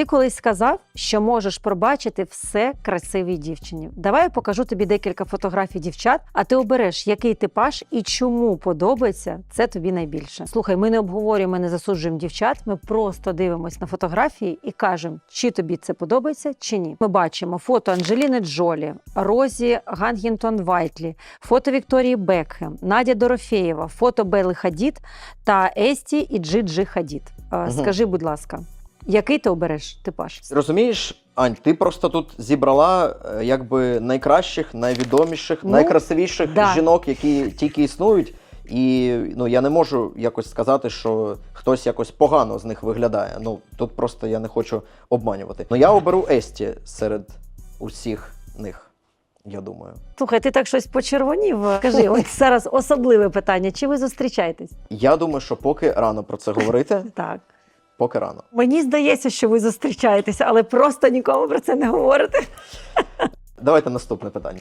ти колись сказав, що можеш пробачити все красивій дівчині. Давай я покажу тобі декілька фотографій дівчат, а ти обереш, який типаж і чому подобається це тобі найбільше. Слухай, ми не обговорюємо, не засуджуємо дівчат. Ми просто дивимось на фотографії і кажемо, чи тобі це подобається, чи ні. Ми бачимо фото Анджеліни Джолі, Розі Гангінтон Вайтлі, фото Вікторії Бекхем, Надя Дорофєєва, фото Белли Хадід та Есті і Джиджи Хадід. Е, Скажи, будь ласка, який ти обереш типаж? Розумієш, Ань, ти просто тут зібрала е, якби найкращих, найвідоміших, Ну, найкрасивіших да. жінок, які тільки існують. І ну я не можу якось сказати, що хтось якось погано з них виглядає. Ну тут просто я не хочу обманювати. Ну я оберу Есті серед усіх них. Я думаю. Слухай, ти так щось почервонів. Скажи, от зараз особливе питання: чи ви зустрічаєтесь? Я думаю, що поки рано про це говорити, Так. Поки рано. Мені здається, що ви зустрічаєтеся, але просто нікому про це не говорите. Давайте наступне питання.